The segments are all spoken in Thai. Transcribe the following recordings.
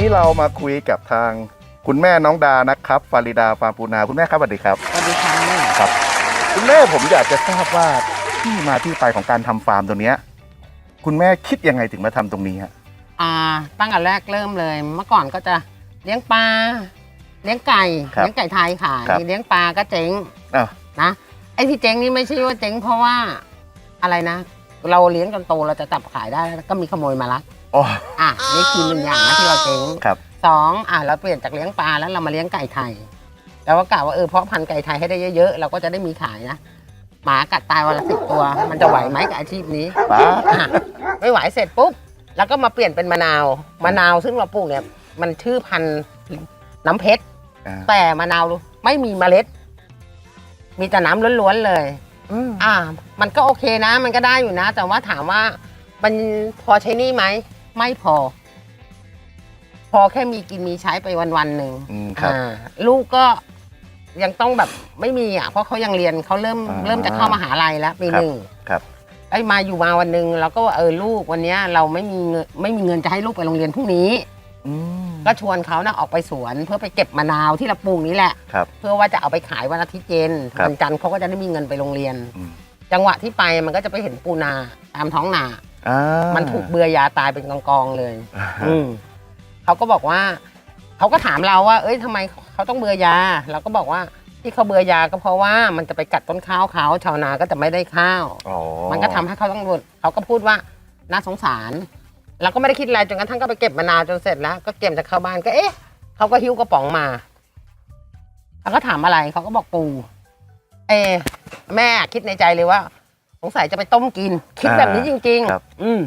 วันนี้เรามาคุยกับทางคุณแม่น้องดานะครับฟาริดาฟาร์มปูนาคุณแม่ครับสวัสดีครับสวัสดีค่ะครับ คุณแม่ผมอยากจะทราบว่าที่มาที่ไปของการทำฟาร์มตรงเนี้ยคุณแม่คิดยังไงถึงมาทำตรงนี้ฮะอ่าตั้งแต่แรกเริ่มเลย เมื่อก่อนก็จะเลี้ยงปลาเลี้ยงไก่เลี้ยงไก่ไทยค่ะนี่เลี้ยงปลาก็เจ๊งอ้าวนะไอ้ที่เจ๊งนี่ไม่ใช่ว่าเจ๊งเพราะว่าอะไรนะ เราเลี้ยงจนโตเราจะจับขายได้แล้วก็มีขโมยมาลัก อ๋อ อะนี่คือหนึ่งอย่างนะที่เราเจ๊งครับ สองอะเราเปลี่ยนจากเลี้ยงปลาแล้วเรามาเลี้ยงไก่ไทยเราก็กะว่าเออเพาะพันธุ์ไก่ไทยให้ได้เยอะๆเราก็จะได้มีขายนะหมากัดตายวันละสิบตัว มันจะไหวไหมกับอาชีพนี้ป้าอะไม่ไหวเสร็จปุ๊บแล้วก็มาเปลี่ยนเป็นมะนาวมะนาวซึ่งเราปลูกเนี่ย มันชื่อพันธุ์น้ำเพชร อ่าแต่มะนาวไม่มีเมล็ด มีแต่น้ำล้วนๆเลย อืมอ่า มันก็โอเคนะ มันก็ได้อยู่นะ แต่ว่าถามว่ามันพอใช้หนี่ไหม ไม่พอ พอแค่มีกินมีใช้ไปวันๆหนึ่งอืมครับ อ่าลูกก็ยังต้องแบบไม่มีอะเพราะเขายังเรียนเขาเริ่มอ่าเริ่มจะเข้ามหาลัยแล้วปีครับหนึ่งครับ ไอ้มาอยู่มาวันหนึ่งเราก็ว่าเออลูกวันเนี้ยเราไม่มีเงินไม่มีเงินจะให้ลูกไปโรงเรียนพรุ่งนี้ อืมก็ชวนเขานะออกไปสวนเพื่อไปเก็บมะนาวที่เราปลูกนี้แหละ ครับ เพื่อว่าจะเอาไปขายวันอาทิตย์เย็นครับ วันจันทร์เขาก็จะได้มีเงินไปโรงเรียน อืมจังหวะที่ไปมันก็จะไปเห็นปูนาตามท้องนา อ่ามันถูกเบือยาตายเป็นกองๆเลย อ่าฮะอืมเขาก็บอกว่าเขาก็ถามเราว่า เอ้ยทำไมเขาต้องเบือยา เราก็บอกว่าที่เขาเบือยาก็เพราะว่ามันจะไปกัดต้นข้าวเขาชาวนาก็จะไม่ได้ข้าว อ๋อมันก็ทำให้เขาต้องบ่นเขาก็พูดว่าน่าสงสาร เราก็ไม่ได้คิดอะไรจนกระทั่งก็ไปเก็บมะนาวจนเสร็จแล้ว ก็เก็บจากเข้าบ้านก็เอ๊ะเขาก็หิ้วกระป๋องมาแล้วก็ถามอะไรเขาก็บอกปูเอะแม่คิดในใจเลยว่า สงสัยจะไปต้มกิน คิดแบบนี้จริง ครับ ๆ อืม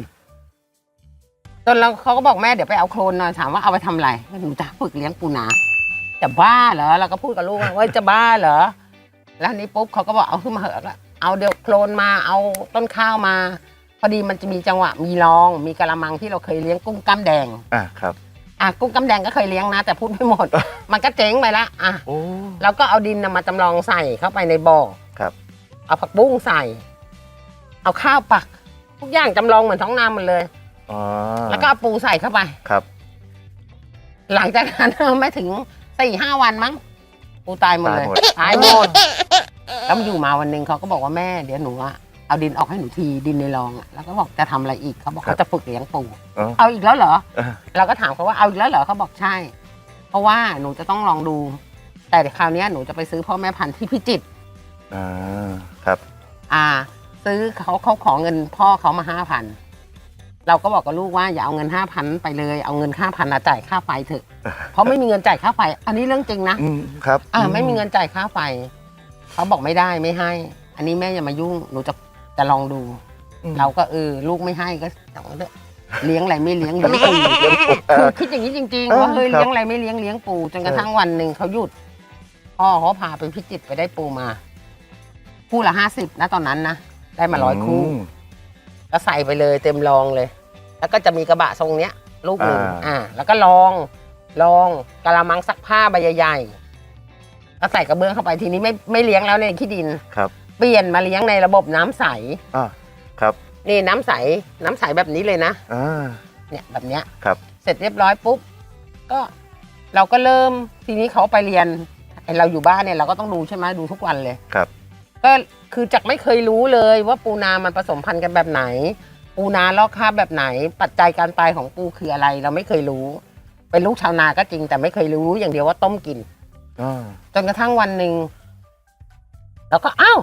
จนเราเขาก็บอกแม่เดี๋ยวไปเอาโคลนหน่อยถามว่าเอาไปทำอะไรหนูจะฝึกเลี้ยงปูนาจะบ้าเหรอเราก็พูดกับลูกว่าเฮ้ยจะบ้าเหรอแล้วทีนี้ปุ๊บเขาก็บอกเอาขึ้นมาเหอะแล้วเอาเดี๋ยวโคลนมาเอาต้นข้าวมา พอดีมันจะมีจังหวะมีรอง มีกระมังที่เราเคยเลี้ยงกุ้งกล้ามแดงอ่าครับ อะกุ้งกล้ามแดงก็เคยเลี้ยงนะ แต่พูดไม่หมด มันก็เจ๊งไปละอะ โอ้ แล้วก็เอาดินนะมาจำลองใส่เข้าไปในบ่อครับ เอาผักบุ้งใส่ เอาข้าวปัก ทุกอย่างจำลองเหมือนท้องนาหมดเลย อ๋อแล้วก็เอาปูใส่เข้าไป ครับ หลังจากนั้น ไม่ถึงสี่ห้าวันมั้งปูตายหมดเลยตายหมดตายหมดแล้วอยู่มาวันหนึ่งเขาก็บอกว่าแม่เดี๋ยวหนูอะเอาดินออกให้หนูทีดินในรองอะแล้วก็บอกจะทำอะไรอีกเขาบอกเขาจะฝึกเลี้ยงปูเออเอาอีกแล้วเหรอ เออเราก็ถามเขาว่าเอาอีกแล้วเหรอเขาบอกใช่ เพราะว่าหนูจะต้องลองดู แต่คราวเนี้ยหนูจะไปซื้อพ่อแม่พันธุ์ที่พิจิตรอ่าครับ อ่า ซื้อเขาเขาขอเงินพ่อเขามาห้าพันเราก็บอกกับลูกว่าอย่าเอาเงินห้าพันไปเลยเอาเงินห้าพันจ่ายค่าไฟเถอะเพราะไม่มีเงินจ่ายค่าไฟ อันนี้เรื่องจริงนะอืมครับ อ่าไม่มีเงินจ่ายค่าไฟเขาบอกไม่ได้ไม่ให้ อันนี้แม่อย่ามายุ่งหนูจะจะลองดูอืมเราก็เออลูกไม่ให้ก็สั่งเถอะเลี้ยงอะไรไม่เลี้ยงเลี้ยงปูเอคืออคิดอย่างนี้จริงเออๆว่าเฮ้ยครับเลี้ยงอะไรไม่เลี้ยงเลี้ยงปูจนกระทั่งวันหนึ่งเขาหยุดพ่อเขาพาไปพิจิตรไปได้ปูมาคู่ละห้าสิบนะตอนนั้นนะ ได้มาร้อยคู่มก็ใส่ไปเลยเต็มรองเลย แล้วก็จะมีกระบะทรงเนี้ยลูกหนึ่งอ่า อ่า แล้วก็ลองลองกระมังซักผ้าใบใหญ่ๆก็ใส่กระเบื้องเข้าไปทีนี้ไม่ไม่เลี้ยงแล้วในขี้ดิน ครับเปลี่ยนมาเลี้ยงในระบบน้ำใส อ่าครับนี่น้ำใส น้ำใสแบบนี้เลยนะ อ่า เนี่ยแบบเนี้ยครับ เสร็จเรียบร้อยปุ๊บ ก็เราก็เริ่มทีนี้เขาไปเรียนไอ้เราอยู่บ้านเนี่ยเราก็ต้องดูใช่ไหมดูทุกวันเลยครับ ก็คือจากไม่เคยรู้เลยว่าปูนามันผสมพันธุ์กันแบบไหน ปูนาลอกคราบแบบไหน ปัจจัยการตายของปูคืออะไร เราไม่เคยรู้ เป็นลูกชาวนาก็จริง แต่ไม่เคยรู้อย่างเดียวว่าต้มกินอ่าจนกระทั่งวันหนึ่งเราก็อ้าว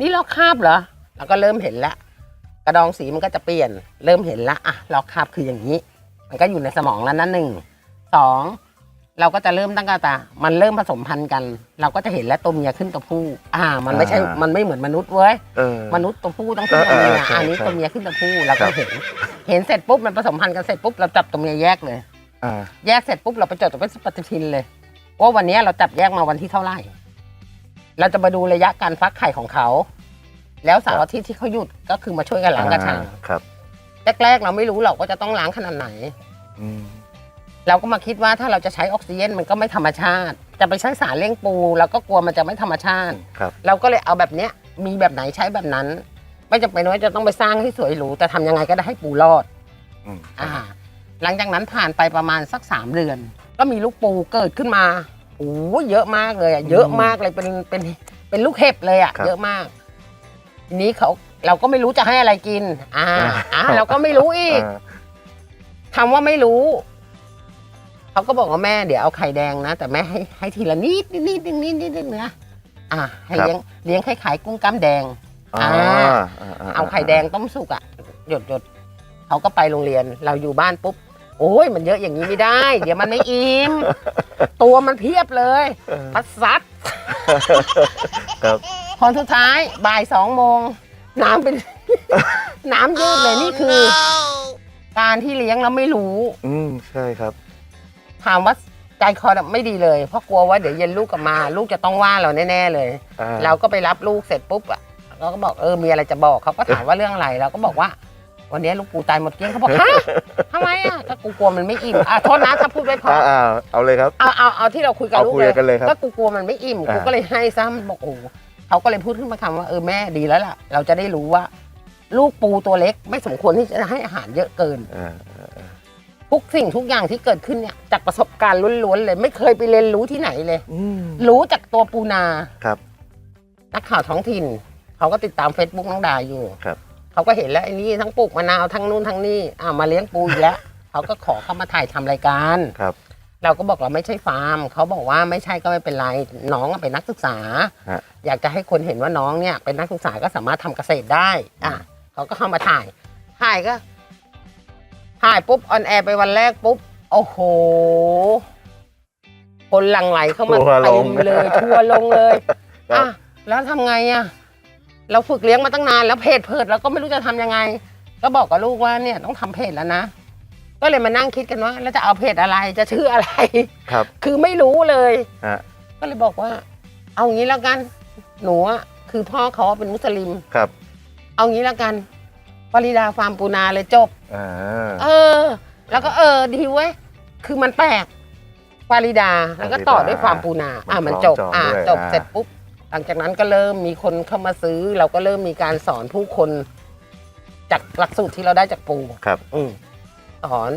นี่ลอกคราบเหรอเราก็เริ่มเห็นละกระดองสีมันก็จะเปลี่ยน เริ่มเห็นละอะลอกคราบคืออย่างนี้ มันก็อยู่ในสมองแล้วนะหนึ่งสอง เราก็จะเริ่มตั้งแต่มันเริ่มผสมพันธุ์กัน เราก็จะเห็นแล้วตัวเมียขึ้นตัวผู้ อ่า มันไม่ใช่ อ่ามั มันไม่เหมือนมนุษย์เว้ย เออ มนุษย์ตัวผู้ต้องขึ้นตัวเมียเออเออใช่อันนี้ใช่ตัวเมียขึ้นตัวผู้เราครัก็บเห็น เห็นเสร็จปุ๊บมันผสมพันธุ์กันเสร็จปุ๊บเราจับตัวเมียแยกเลย อ่าแยกเสร็จปุ๊บเราไปจดตัวเป็นปฏิทินเลยว่าวันนี้เราจับแยกมาวันที่เท่าไหร่ เราจะมาดูระยะการฟักไข่ของเขา แล้วเสาร์อาทิตย์ที่เขาหยุดก็คือมาช่วยกันล้างกระชังอ่าครับแรกๆเราไม่รู้หรอกว่าจะต้องล้างขนาดไหน อืม เราก็มาคิดว่าถ้าเราจะใช้ออกซิเจนมันก็ไม่ธรรมชาติ จะไปใช้สารเลี้ยงปูเราก็กลัวมันจะไม่ธรรมชาติ ครับ เราก็เลยเอาแบบเนี้ยมีแบบไหนใช้แบบนั้น ไม่จำเป็นว่าจะต้องไปสร้างให้สวยหรูแต่ทำยังไงก็ได้ให้ปูรอด อืมอ่าหลังจากนั้นผ่านไปประมาณสักสามเดือน ก็มีลูกปูเกิดขึ้นมาโอ้ยเยอะมากเลยอะเยอะมากเลยเป็นเป็นเป็นลูกเห็บเลยอะครับเยอะมากทีนี้เขาเราก็ไม่รู้จะให้อะไรกิน อ่าอ่า อ่าเราก็ไม่รู้อีก อ่า คำว่าไม่รู้ เขาก็บอกว่าแม่เดี๋ยวเอาไข่แดงนะ แต่แม่ให้ให้ทีละนิดนิดนิดนิดนิดนิดนิดนะอ่าให้เลี้ยงเลี้ยงคล้ายๆกุ้งกล้ามแดงอ่าอ่าเอาไข่แดงต้มสุกอะหยดหยดเขาก็ไปโรงเรียนเราอยู่บ้านปุ๊บโอ้ยมันเยอะอย่างนี้ไม่ได้ เดี๋ยวมันไม่อิ่มตัวมันเพียบเลยเออพัดซัดครับพอสุดท้ายบ่ายสองโมงน้ำเป็นน้ำยืดเลยนี่คือ การที่เลี้ยงแล้วไม่รู้ อืมใช่ครับ ถามว่าใจคอไม่ดีเลย เพราะกลัวว่าเดี๋ยวเย็นลูกกลับมา ลูกจะต้องว่าเราแน่ๆเลย อ่เราก็ไปรับลูกเสร็จปุ๊บอะเราก็บอกเออมีอะไรจะบอกเขาก็ถามว่าเรื่องอะไรเราก็บอกว่า วันนี้ลูกปูตายหมดเกลี้ยงเขาบอกฮะทำไมอะก็กูกลัวมันไม่อิ่มอะโทษนะถ้าพูดไม่พอ อ่าอ่าเอาเลยครับ เอาเอาเอาที่เราคุยกับเอาลูกคุยกันเลยครับก็กูกลัวมันไม่อิ่มอ่ากูก็เลยให้ซ้ำบอกโอ้โหเขาก็เลยพูดขึ้นมาคำว่าเออแม่ดีแล้วล่ะ เราจะได้รู้ว่า ลูกปูตัวเล็กไม่สมควรที่จะให้อาหารเยอะเกินอ่า ทุกสิ่งทุกอย่างที่เกิดขึ้นเนี่ยจากประสบการณ์ล้วนๆเลย ไม่เคยไปเรียนรู้ที่ไหนเลย อืมรู้จากตัวปูนา ครับ นักข่าวท้องถิ่น เขาก็ติดตามเฟซบุ๊กน้องดาอยู่ครับ เขาก็เห็นแล้วไอ้นี่ทั้งปลูกมะนาวทั้งนู่นทั้งนี่อ่ามาเลี้ยงปูอีกแล้ว เขาก็ขอเข้ามาถ่ายทำรายการ ครับ เราก็บอกเราไม่ใช่ฟาร์ม เขาบอกว่าไม่ใช่ก็ไม่เป็นไร น้องอะเป็นนักศึกษา ฮะ อยากจะให้คนเห็นว่าน้องเนี่ยเป็นนักศึกษาก็สามารถทำเกษตรได้ อะเขาก็เข้ามาถ่าย ถ่ายก็ ถ่ายปุ๊บออนแอร์ไปวันแรกปุ๊บ โอ้โห คนหลั่งไหลเข้ามาทัวร์ลเต็ง มเลยทัวร์ลงเลยครับอะแล้วทำไงอะ เราฝึกเลี้ยงมาตั้งนานแล้วเพจเพิดเราก็ไม่รู้จะทำยังไง ก็บอกกับลูกว่าเนี่ยต้องทำเพจแล้วนะ ก็เลยมานั่งคิดกันว่าแล้วจะเอาเพจอะไรจะชื่ออะไร ครับคือไม่รู้เลย ฮะก็เลยบอกว่า เอางี้แล้วกัน หนูอะคือพ่อเขาเป็นมุสลิม ครับเอางี้แล้วกัน ปริดาฟาร์มปูนาเลยจบ อ่า เออ แล้วก็เออดีเว้ย คือมันแปลกปาริดา แล้วก็ต่อด้วยฟาร์มปูนา อะมันจบ อะจบเสร็จปุ๊บ หลังจากนั้นก็เริ่มมีคนเข้ามาซื้อ เราก็เริ่มมีการสอนผู้คน จากหลักสูตรที่เราได้จากปูครับ อืมสอน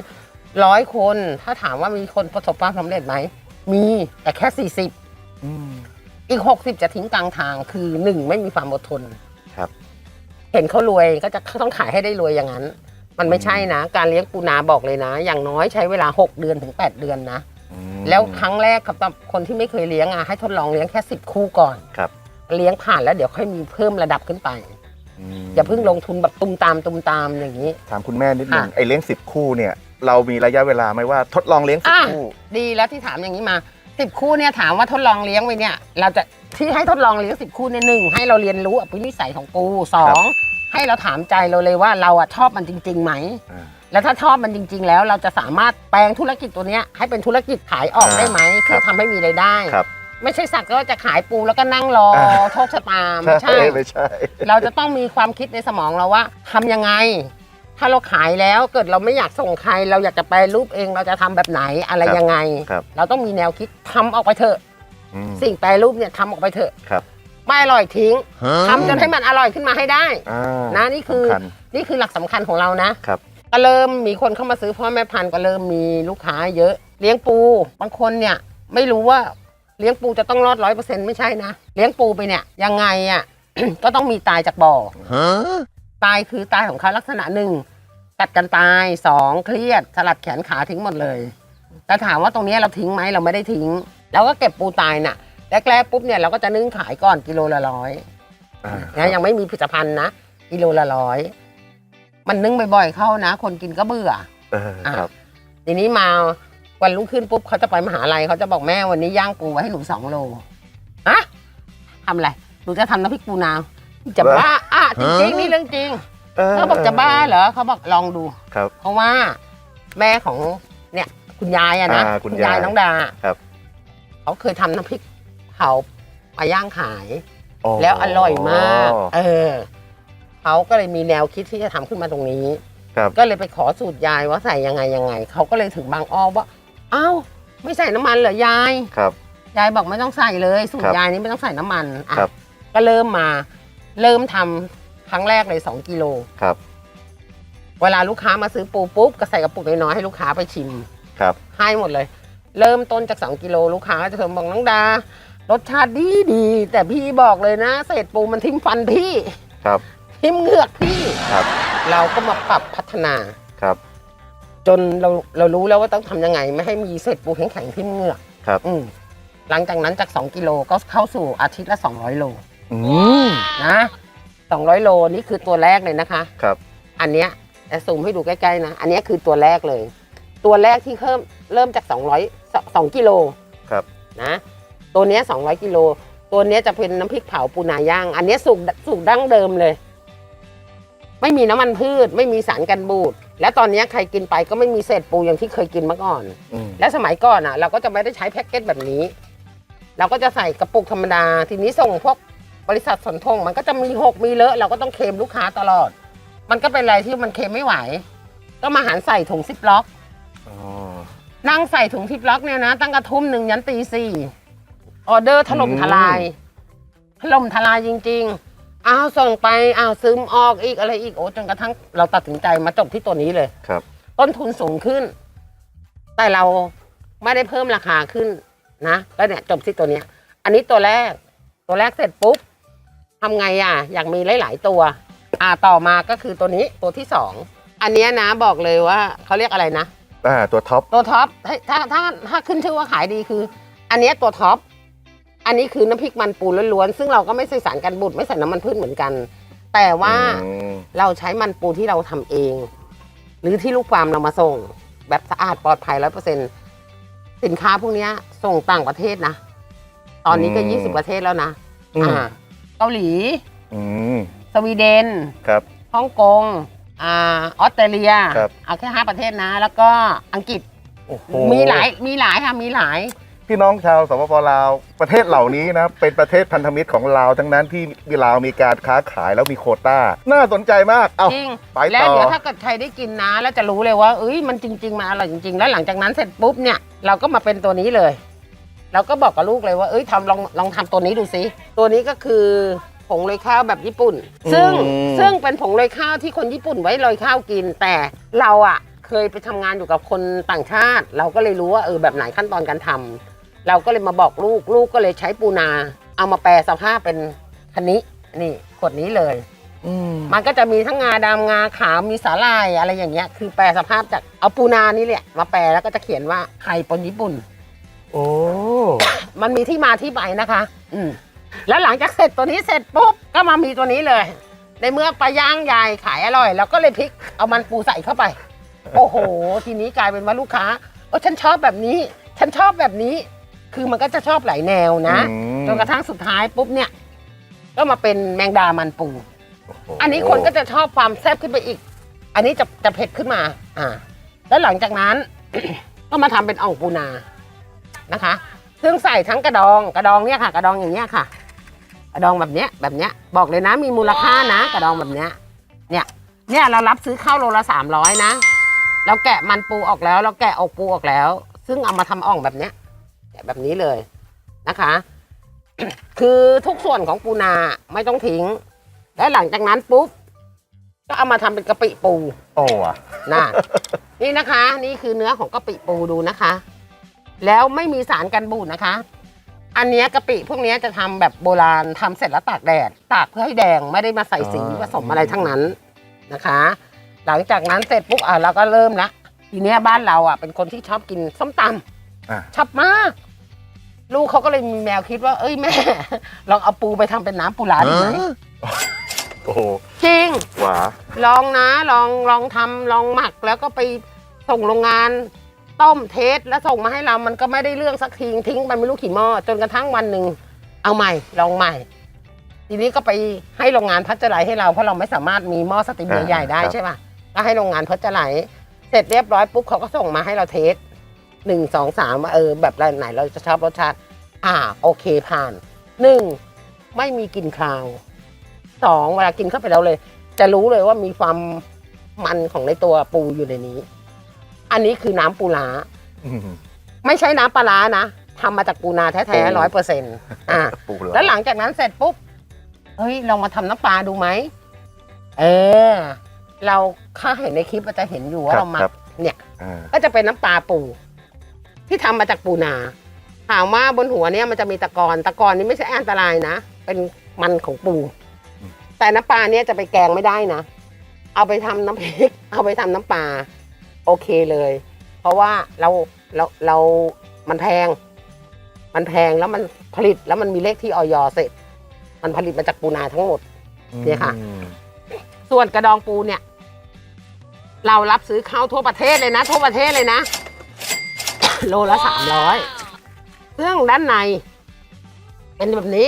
ร้อยคน ถ้าถามว่ามีคนประสบความสำเร็จไหม มีแต่แค่สี่สิบอืมอีกหกสิบจะทิ้งกลางทางคือหนึ่งไม่มีความอดทน ครับ เห็นเขารวยก็จะต้องขายให้ได้รวยอย่างนั้น มันไม่ใช่นะ การเลี้ยงปูนาบอกเลยนะ อย่างน้อยใช้เวลา 6 เดือนถึง 8 เดือนนะ อืมแล้วครั้งแรกกับคนที่ไม่เคยเลี้ยงอะให้ทดลองเลี้ยงแค่ 10 คู่ก่อน ครับเลี้ยงผ่านแล้วเดี๋ยวค่อยมีเพิ่มระดับขึ้นไป มอย่าเพิ่งลงทุนแบบตุมตามตุมตามอย่างนี้ ถามคุณแม่นิดนึง ค่ะไอ้เลี้ยงสิบคู่เนี่ย เรามีระยะเวลาไหมว่าทดลองเลี้ยงสิบอะ คู่ ดีแล้วที่ถามอย่างนี้มา สิบคู่เนี่ยถามว่าทดลองเลี้ยงไว้เนี่ย เราจะที่ให้ทดลองเลี้ยงสิบคู่เนี่ยหนึ่งให้เราเรียนรู้อภินิสัยของปูสองให้เราถามใจเราเลยว่าเราอะชอบมันจริงๆไหม อ่า แล้วถ้าชอบมันจริง ๆ แล้วเราจะสามารถแปลงธุรกิจตัวเนี้ยให้เป็นธุรกิจขายออกอ่าได้ไหมครัเพื่อบทำให้มีรายได้ ครับ ไม่ใช่สักก็จะขายปูแล้วก็นั่งรออ่าโชคชะตาไม่ใช่ ไม่ใช่ เราจะต้องมีความคิดในสมองเราว่าทำยังไง ถ้าเราขายแล้วเกิดเราไม่อยากส่งใคร เราอยากจะแปลรูปเองเราจะทำแบบไหนอะไรครับยังไง ครับ เราต้องมีแนวคิดทำออกไปเถอะ อืมสิ่งแปรรูปเนี่ยทำออกไปเถอะครับไม่อร่อยทิ้งทำจนให้มันอร่อยขึ้นมาให้ได้ อ่านะนี่คือ สำคัญนี่คือหลักสำคัญของเรานะครับ ก็เริ่มมีคนเข้ามาซื้อพ่อแม่พันธุ์ก็เริ่มมีลูกค้าเยอะ เลี้ยงปูบางคนเนี่ยไม่รู้ว่าเลี้ยงปูจะต้องรอดร้อยเปอร์เซ็นต์ไม่ใช่นะ เลี้ยงปูไปเนี่ยยังไงอะ ก็ต้องมีตายจากบ่อ ตายคือตายของเขาลักษณะหนึ่งกัดกันตายสองเครียดสลัดแขนขาทิ้งหมดเลยแต่ถามว่าตรงนี้เราทิ้งไหมเราไม่ได้ทิ้งเราก็เก็บปูตายน่ะแรกๆปุ๊บเนี่ยเราก็จะนึ่งขายก่อนกิโลละร้อยอ่านะยังไม่มีผลิตภัณฑ์นะกิโลละร้อยมันนึ่งบ่อยๆเข้านะ คนกินก็เบื่อเออครับ ทีนี้มาวันรุ่งขึ้นปุ๊บเขาจะไปมหาลัยเขาจะบอกแม่วันนี้ย่างปูไว้ให้หนูสองโลอะทำอะไรหนูจะทำน้ำพริกปูนา จะบ้าอะจริงๆนี่เรื่องจริงเขาบอกจะบ้าเหรอเขาบอกลองดูครับ เพราะว่าแม่ของเนี่ย คุณยายอะนะอ่าคุณยายน้องดาครับ เขาเคยทำน้ำพริกเผามาย่างขาย แล้วอร่อยมาก เออเขาก็เลยมีแนวคิดที่จะทำขึ้นมาตรงนี้ ครับ ก็เลยไปขอสูตรยายว่าใส่ยังไงยังไง เขาก็เลยถึงบางอ้อว่า เอ้า ไม่ใส่น้ำมันเหรอยาย ครับ ยายบอกไม่ต้องใส่เลย สูตครัรบยายนี้ไม่ต้องใส่น้ำมันอะครับ ก็เริ่มมา เริ่มทำครั้งแรกเลยสองกิโล ครับเวลาลูกค้ามาซื้อปูปุ๊บก็ใส่กระปุกน้อยๆให้ลูกค้าไปชิม ครับ ให้หมดเลย เริ่มต้นจาก 2 กิโลลูกค้าก็จะโทรบอกน้องดา รสชาติดีดีๆแต่พี่บอกเลยนะเศษปูมันทิ่มฟันพี่ครับ ทิ่มเหงือกพี่ ครับ เราก็มาปรับพัฒนา ครับ จนเราเรารู้แล้วว่าต้องทำยังไง ไม่ให้มีเศษปูแข็งๆทิ่มเหงือกครับ อืมหลังจากนั้นจาก 2 กิโลก็เข้าสู่อาทิตย์ละ 200 โล อืมนะ200 โลนี่คือตัวแรกเลยนะคะ ครับ อันเนี้ยจะซูมให้ดูใกล้ๆนะ อันเนี้ยคือตัวแรกเลย ตัวแรกที่เริ่มเริ่มจาก 200 2กิโลครับ นะ ตัวเนี้ย200 กิโล ตัวเนี้ยจะเป็นน้ำพริกเผาปูนาย่าง อันเนี้ยสูตรสูตรดั้งเดิมเลย ไม่มีน้ำมันพืช ไม่มีสารกันบูด และตอนเนี้ยใครกินไปก็ไม่มีเศษปูอย่างที่เคยกินมาก่อน อืมและสมัยก่อนอะ เราก็จะไม่ได้ใช้แพ็กเกจแบบนี้ เราก็จะใส่กระปุกธรรมดา ทีนี้ส่งพวก บริษัทสนทงมันก็จะมีหกมีเลอะเราก็ต้องเคลมลูกค้าตลอด มันก็เป็นอะไรที่มันเคลมไม่ไหว ก็มาหันใส่ถุงซิปล็อก อ๋อนั่งใส่ถุงซิปล็อกเนี่ยนะ ตั้งกระทุ่มหนึ่งยันตีสี่ออเดอร์ถล่มทลาย ถล่มทลายจริง ๆ อ้าวส่งไปอ้าวซึมออกอีกอะไรอีกโอ้จนกระทั่งเราตัดสินใจมาจบที่ตัวนี้เลย ครับต้นทุนสูงขึ้น แต่เราไม่ได้เพิ่มราคาขึ้นนะแล้วเนี่ยจบที่ตัวเนี้ย อันนี้ตัวแรก ตัวแรกเสร็จปุ๊บ ทำไงอะ อยากมีหลาย ๆ ตัว อ่าต่อมาก็คือตัวนี้ตัวที่สองอันเนี้ยนะบอกเลยว่าเขาเรียกอะไรนะ อ่าตัวท็อป ตัวท็อปเฮ้ยถ้าถ้าถ้าขึ้นชื่อว่าขายดีคือ อันเนี้ยตัวท็อปอันนี้คือน้ำพริกมันปูล้วนๆซึ่งเราก็ไม่ใส่สารกันบูดไม่ใส่น้ำมันพืชเหมือนกัน แต่ว่าอืม เราใช้มันปูที่เราทำเอง หรือที่ลูกฟาร์มเรามาส่ง แบบสะอาดปลอดภัยร้อยเปอร์เซ็นสินค้าพวกเนี้ยส่งต่างประเทศนะ ตอนนี้ก็ยี่สิบประเทศแล้วนะ อืม อ่า เกาหลี อืมสวีเดนครับ ฮ่องกงอ่าออสเตรเลีย ครับ เอาแค่ห้าประเทศนะ แล้วก็อังกฤษโอ้โหมีหลายมีหลายค่ะมีหลาย พี่น้องชาวสปปลาวประเทศเหล่านี้นะ เป็นประเทศพันธมิตรของลาวทั้งนั้นที่ลาวมีการค้าขายแล้วมีโควต้า น่าสนใจมาก เอ้าจริง ไปต่อแล้วเดี๋ยวถ้าเกิดใครได้กินนะ แล้วจะรู้เลยว่าเอ้ยมันจริง ๆมาอร่อยจริง ๆ แล้วหลังจากนั้นเสร็จปุ๊บเนี่ยเราก็มาเป็นตัวนี้เลย เราก็บอกกับลูกเลยว่าเอ้ยทำลองลองทำตัวนี้ดูสิตัวนี้ก็คือผงโรยข้าวแบบญี่ปุ่น ซึ่งอืมซึ่งเป็นผงโรยข้าวที่คนญี่ปุ่นไว้โรยข้าวกิน แต่เราอะเคยไปทำงานอยู่กับคนต่างชาติ เราก็เลยรู้ว่าเออแบบไหนขั้นตอนการทำเราก็เลยมาบอกลูกลูกก็เลยใช้ปูนา เอามาแปลสภาพเป็นคันนี้นี่ขวดนี้เลย อืมมันก็จะมีทั้งงาดำงาขาวมีสาลายอะไรอย่างเงี้ย คือแปลสภาพจากเอาปูนานี่แหละมาแปลแล้วก็จะเขียนว่าไข่ปนญี่ปุ่น โอ้ มันมีที่มาที่ไปนะคะ อืมแล้วหลังจากเสร็จตัวนี้เสร็จปุ๊บก็มามีตัวนี้เลย ในเมื่อปลาย่างยายขายอร่อยเราก็เลยพลิกเอามันปูใส่เข้าไป โอ้โห ทีนี้กลายเป็นว่าลูกค้าโอ้ฉันชอบแบบนี้ ฉันชอบแบบนี้ คือมันก็จะชอบหลายแนวนะอืม จนกระทั่งสุดท้ายปุ๊บเนี่ย ก็มาเป็นแมงดามันปูโโหอันนี้คนก็จะชอบความแซ่บขึ้นไปอีก อันนี้จะจะเผ็ดขึ้นมา อ่า แล้วหลังจากนั้น ก็มาทำเป็นอ่องปูนานะคะ ซึ่งใส่ทั้งกระดองกระดองเนี่ยค่ะ กระดองอย่างเนี้ยค่ะ กระดองแบบเนี้ยแบบเนี้ยบอกเลยนะมีมูลค่านะ กระดองแบบเนี้ยเนี่ยเนี่ยเรารับซื้อข้าวโลละสามร้อยนะเราแกะมันปูออกแล้ว เราแกะอกปูออกแล้ว ซึ่งเอามาทำอ่องแบบเนี้ยแกะแบบนี้เลยนะคะ คือทุกส่วนของปูนาไม่ต้องทิ้ง และหลังจากนั้นปุ๊บก็เอามาทำเป็นกะปิปู โอ้อะนะนี่นะคะ นี่คือเนื้อของกะปิปูดูนะคะ แล้วไม่มีสารกันบูดนะคะ อันเนี้ยกะปิพวกเนี้ยจะทำแบบโบราณทำเสร็จแล้วตากแดด ตากเพื่อให้แดงไม่ได้มาใส่สีผสมอะไรทั้งนั้นนะคะ หลังจากนั้นเสร็จปุ๊บอะเราก็เริ่มละทีเนี้ยบ้านเราอะเป็นคนที่ชอบกินส้มตำอะชอบมาก ลูกเขาก็เลยมีแมวคิดว่า เอ้ยแม่ ลองเอาปูไปทำเป็นน้ำปูร้าดีไหมโอ้โหจริง หวาลองนะลองลองทำลองหมักแล้วก็ไปส่งโรงงาน ต้มเทสแล้วส่งมาให้เรามันก็ไม่ได้เรื่องสักทีทิ้งไปไม่รู้กี่หม้อจนกระทั่งวันหนึ่งเอาใหม่ลองใหม่ ทีนี้ก็ไปให้โรงงานพัชไลให้เราเพราะเราไม่สามารถมีหม้อสติมใหญ่ๆได้ใช่ป่ะก็ให้โรงงานพัชไลเสร็จเรียบร้อยปุ๊บเขาก็ส่งมาให้เราเทสหนึ่งสองสามว่าเออแบบไหนเราจะชอบรสชาติอ่าโอเคผ่านหนึ่งไม่มีกลิ่นคาวสองเวลากินเข้าไปแล้วเลย จะรู้เลยว่ามีความมันของในตัวปูอยู่ในนี้ อันนี้คือน้ำปูร้าอืมไม่ใช่น้ำปลาร้านะทำมาจากปูนาแท้ปูๆร้อยเปอร์เซ็นต์อ่า ปูเหรอแล้วหลังจากนั้นเสร็จปุ๊บ เฮ้ยลองมาทำน้ำปลาดูไหม เออ เราข้าเห็นในคลิปมันจะเห็นอยู่ว่าครับเราหมัครักบเนี่ย อ่าก็จะเป็นน้ำปลาปู ที่ทำมาจากปูนา ถามว่าบนหัวเนี่ยมันจะมีตะกอนตะกอนนี้ไม่ใช่อันตรายนะ เป็นมันของปู แต่น้ำปลาเนี่ยจะไปแกงไม่ได้นะ เอาไปทำน้ำพริก เอาไปทำน้ำปลา โอเคเลย เพราะว่าเราเราเรา มันแพง มันแพงแล้วมันผลิตแล้วมันมีเลขที่ออยเสร็จ มันผลิตมาจากปูนาทั้งหมด เนี่ยค่ะ อืมส่วนกระดองปูเนี่ย เรารับซื้อเข้าทั่วประเทศเลยนะ ทั่วประเทศเลยนะ โลละสามร้อยซึ่งด้านในเป็นแบบนี้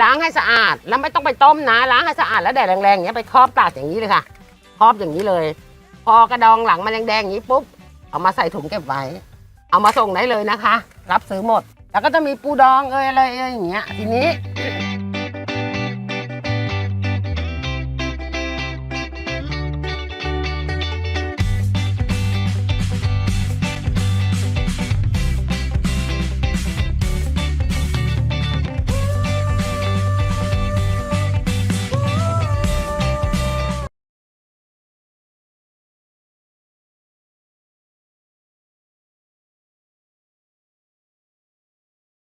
ล้างให้สะอาดแล้วไม่ต้องไปต้มนะล้างให้สะอาดแล้วแดดแรงๆอย่างเงี้ยไปครอบตากอย่างนี้เลยค่ะครอบอย่างนี้เลย พอกระดองหลังมันแดงๆอย่างนี้ปุ๊บเอามาใส่ถุงเก็บไว้ เอามาส่งได้เลยนะคะ รับซื้อหมด แล้วก็จะมีปูดองเอ้ยอะไรเอยอย่างเงี้ยทีนี้